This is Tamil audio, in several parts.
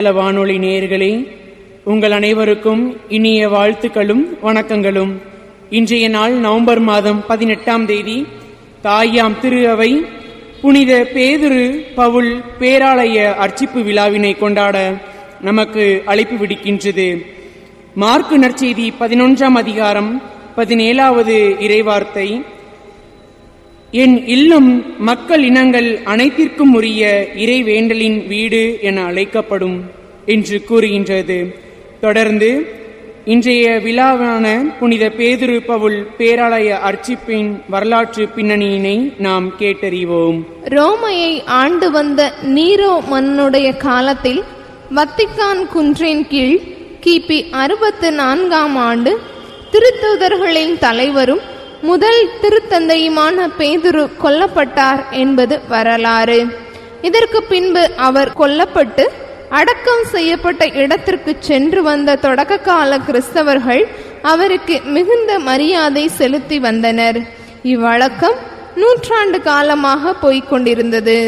நல்ல வானொலி நேயர்களே உங்கள் அனைவருக்கும் இனிய வாழ்த்துக்களும் வணக்கங்களும். இன்றைய நாள் நவம்பர் மாதம் பதினெட்டாம் தேதி தாயாம் திரு அவை புனித பேதுரு பவுல் பேராலய அர்ச்சிப்பு விழாவினை கொண்டாட நமக்கு அழைப்பு விடுக்கின்றது. மார்க்கு நற்செய்தி பதினொன்றாம் அதிகாரம் பதினேழாவது இறைவார்த்தை என் இல்லம் மக்கள் இனங்கள் அனைத்திற்கும் உரிய இறைவேண்டலின் வீடு என அழைக்கப்படும் என்று கூறுகின்றது. தொடர்ந்து இன்றைய விழாவான புனித பேதுரு பவுல் பேராலய அர்ச்சிப்பின் வரலாற்று பின்னணியினை நாம் கேட்டறிவோம். ரோமையை ஆண்டு வந்த நீரோ மன்னனுடைய காலத்தில் வத்திக்கான் குன்றின் கீழ் கிபி அறுபத்து நான்காம் ஆண்டு திருத்தூதர்களின் தலைவரும் முதல் திருத்தந்தையுமான பேதுரு கொல்லப்பட்டார் என்பது வரலாறு. இதற்கு பின்பு அவர் கொல்லப்பட்டு அடக்கம் செய்யப்பட்ட இடத்திற்கு சென்று வந்த தொடக்க கால கிறிஸ்தவர்கள் அவருக்கு மிகுந்த மரியாதை செலுத்தி வந்தனர். இவ்வழக்கம் நூற்றாண்டு காலமாக போய்க் கொண்டிருந்தது.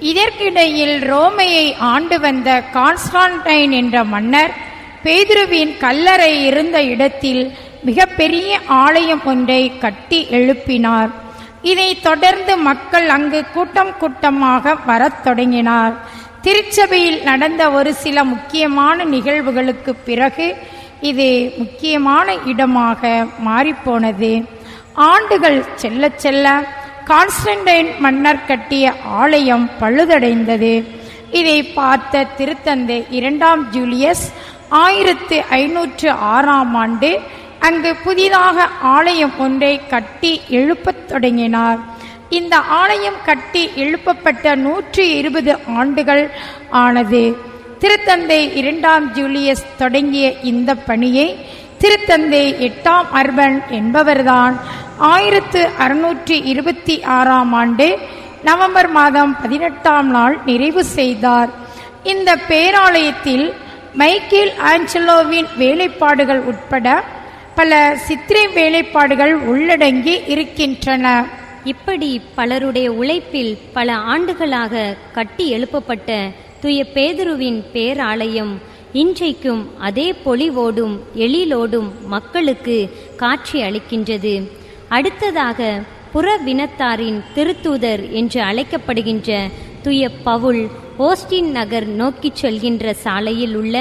இதற்கிடையில் ரோமையை ஆண்டு வந்த கான்ஸ்டான்டைன் என்ற மன்னர் பேதுருவின் கல்லறை இருந்த இடத்தில் மிகப்பெரிய ஆலயம் ஒன்றை கட்டி எழுப்பினார். இதை தொடர்ந்து மக்கள் அங்கு கூட்டம் கூட்டமாக வரத் தொடங்கினார். திருச்சபையில் நடந்த ஒரு சில முக்கியமான நிகழ்வுகளுக்கு பிறகு இது முக்கியமான இடமாக மாறிப்போனது. ஆண்டுகள் செல்ல செல்ல கான்ஸ்டன்டைன் மன்னர் கட்டிய ஆலயம் பழுதடைந்தது. இதை பார்த்த திருத்தந்தை இரண்டாம் ஜூலியஸ் ஆயிரத்து ஐநூற்று ஆறாம் ஆண்டு அங்கு புதிதாக ஆலயம் ஒன்றை கட்டி எழுப்பத் தொடங்கினார். இந்த ஆலயம் கட்டி எழுப்பப்பட்ட நூற்றி இருபது ஆண்டுகள் ஆனது. திருத்தந்தை இரண்டாம் ஜூலியஸ் தொடங்கிய இந்த பணியை திருத்தந்தை எட்டாம் அர்பன் என்பவர்தான். ஆயிரத்து அறுநூற்றி இருபத்தி ஆறாம் ஆண்டு நவம்பர் மாதம் பதினெட்டாம் நாள் நிறைவு செய்தார். இந்த பேராலயத்தில் மைக்கேல் ஆஞ்சலோவின் வேலைப்பாடுகள் உட்பட பல சித்திரை வேலைப்பாடுகள் உள்ளடங்கி இருக்கின்றன. இப்படி பலருடைய உழைப்பில் பல ஆண்டுகளாக கட்டி எழுப்பப்பட்ட துய பேதுருவின் பேராலயம் இன்றைக்கும் அதே பொலிவோடும் எழிலோடும் மக்களுக்கு காட்சி அளிக்கின்றது. அடுத்ததாக புறவினத்தாரின் திருத்தூதர் என்று அழைக்கப்படுகின்ற துய பவுல் ஓஸ்டின் நகர் நோக்கிச் செல்கின்ற சாலையில் உள்ள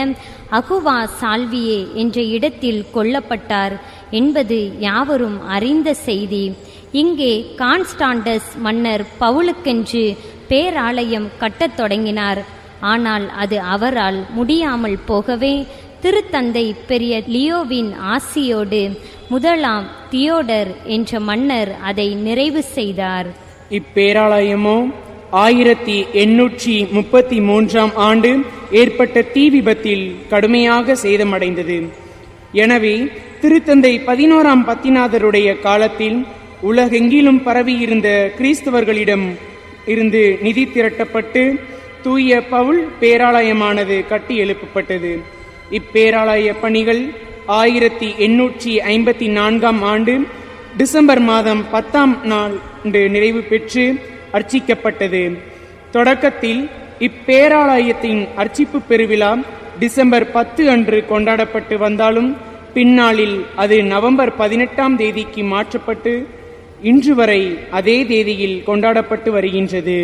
அகுவா சால்வியே என்ற இடத்தில் கொல்லப்பட்டார் என்பது யாவரும் அறிந்த செய்தி. இங்கே கான்ஸ்டாண்டஸ் மன்னர் பவுலுக்கென்று பேராலயம் கட்டத் தொடங்கினார். ஆனால் அது அவரால் முடியாமல் போகவே திருத்தந்தை பெரிய லியோவின் ஆசியோடு முதலாம் தியோடர் என்ற மன்னர் அதை நிறைவு செய்தார். இப்பேராலயமோ ஆயிரத்தி எண்ணூற்றி முப்பத்தி மூன்றாம் ஆண்டு ஏற்பட்ட தீ விபத்தில் கடுமையாக சேதமடைந்தது. எனவே திருத்தந்தை பதினோராம் பத்திநாதருடைய காலத்தில் உலகெங்கிலும் பரவியிருந்த கிறிஸ்தவர்களிடம் இருந்து நிதி திரட்டப்பட்டு தூய பவுல் பேராலயமானது கட்டி எழுப்பப்பட்டது. இப்பேராலய பணிகள் ஆயிரத்தி எண்ணூற்றி ஐம்பத்தி நான்காம் ஆண்டு டிசம்பர் மாதம் பத்தாம் நாள் நிறைவு பெற்று அர்ச்சிக்கப்பட்டது. தொடக்கத்தில் இப்பேராலயத்தின் அர்ச்சிப்பு பெருவிழா டிசம்பர் பத்து அன்று கொண்டாடப்பட்டு வந்தாலும் பின்னாளில் அது நவம்பர் பதினெட்டாம் தேதிக்கு மாற்றப்பட்டு இன்று வரை அதே தேதியில் கொண்டாடப்பட்டு வருகின்றது.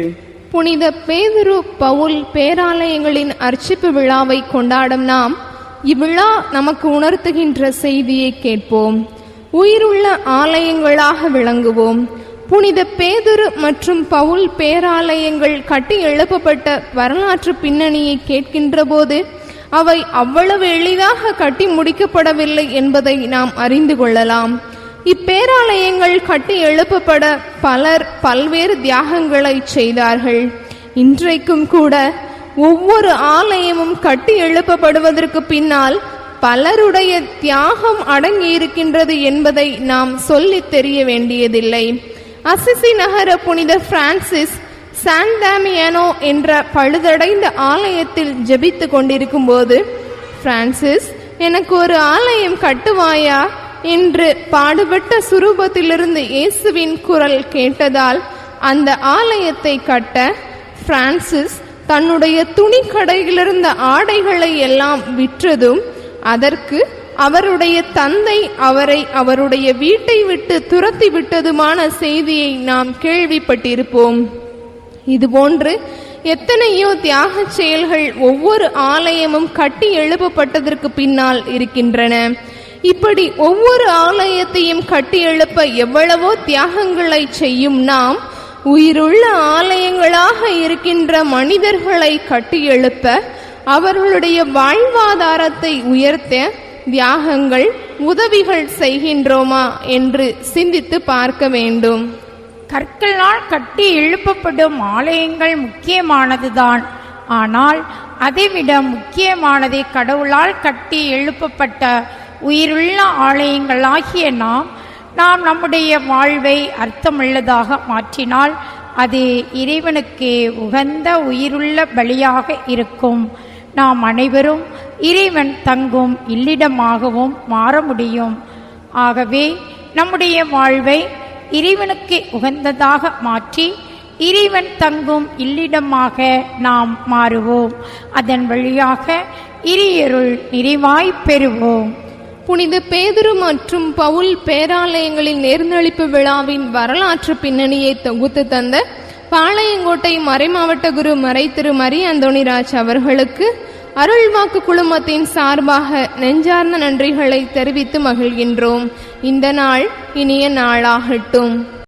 புனித பேதுரு பவுல் பேராலயங்களின் அர்ச்சிப்பு விழாவை கொண்டாடும் நாம் இவ்விழா நமக்கு உணர்த்துகின்ற செய்தியை கேட்போம். உயிருள்ள ஆலயங்களாக விளங்குவோம். புனித பேதுரு மற்றும் பவுல் பேராலயங்கள் கட்டி எழுப்பப்பட்ட வரலாற்று பின்னணியை கேட்கின்ற போது அவை அவ்வளவு எளிதாக கட்டி முடிக்கப்படவில்லை என்பதை நாம் அறிந்து கொள்ளலாம். இப்பேராலயங்கள் கட்டி எழுப்பப்பட பலர் பல்வேறு தியாகங்களை செய்தார்கள். இன்றைக்கும் கூட ஒவ்வொரு ஆலயமும் கட்டி எழுப்பப்படுவதற்கு பின்னால் பலருடைய தியாகம் அடங்கியிருக்கின்றது என்பதை நாம் சொல்லித் தெரிய வேண்டியதில்லை. அசிசி நகர புனித பிரான்சிஸ் சாண்டாமியானோ என்ற பழுதடைந்த ஆலயத்தில் ஜெபித்து கொண்டிருக்கும் போது பிரான்சிஸ் எனக்கு ஒரு ஆலயம் கட்டுவாயா? என்று பாடுபட்ட சுரூபத்திலிருந்து இயேசுவின் குரல் கேட்டதால் அந்த ஆலயத்தை கட்ட பிரான்சிஸ் தன்னுடைய துணி கடையிலிருந்த ஆடைகளை எல்லாம் விற்றதும் அதற்கு அவருடைய தந்தை அவரை அவருடைய வீட்டை விட்டு துரத்தி விட்டதுமான செய்தியை நாம் கேள்விப்பட்டிருப்போம். இதுபோன்று எத்தனையோ தியாகச் செயல்கள் ஒவ்வொரு ஆலயமும் கட்டி எழுப்பப்பட்டதற்கு பின்னால் இருக்கின்றன. இப்படி ஒவ்வொரு ஆலயத்தையும் கட்டி எழுப்ப எவ்வளவோ தியாகங்களை செய்யும் நாம் உயிருள்ள ஆலயங்களாக இருக்கின்ற மனிதர்களை கட்டி எழுப்ப அவர்களுடைய வாழ்வாதாரத்தை உயர்த்த தியாகங்கள் உதவிகள் செய்கின்றோமா என்று சிந்தித்து பார்க்க வேண்டும். கற்களால் கட்டி எழுப்பப்படும் ஆலயங்கள் முக்கியமானதுதான். ஆனால் அதைவிட முக்கியமானதை கடவுளால் கட்டி எழுப்பப்பட்ட உயிருள்ள ஆலயங்களாகிய நாம் நாம் நம்முடைய வாழ்வை அர்த்தமுள்ளதாக மாற்றினால் அது இறைவனுக்கு உகந்த உயிருள்ள பலியாக இருக்கும். நாம் அனைவரும் இறைவன் தங்கும் இல்லிடமாகவும் மாற முடியும். ஆகவே நம்முடைய வாழ்வை இறைவனுக்கு உகந்ததாக மாற்றி இறைவன் தங்கும் இல்லிடமாக நாம் மாறுவோம். அதன் வழியாக இரியருள் நிறைவாய் பெறுவோம். புனித பேதுரு மற்றும் பவுல் பேராலயங்களின் நேர்ந்தளிப்பு விழாவின் வரலாற்று பின்னணியை தொகுத்து தந்த பாளையங்கோட்டை மறைமாவட்ட குரு மறை திரு மரி அந்தோணிராஜ் அவர்களுக்கு அருள்வாக்கு குழுமத்தின் சார்பாக நெஞ்சார்ந்த நன்றிகளை தெரிவித்து மகிழ்கின்றோம். இந்த நாள் இனிய நாளாகட்டும்.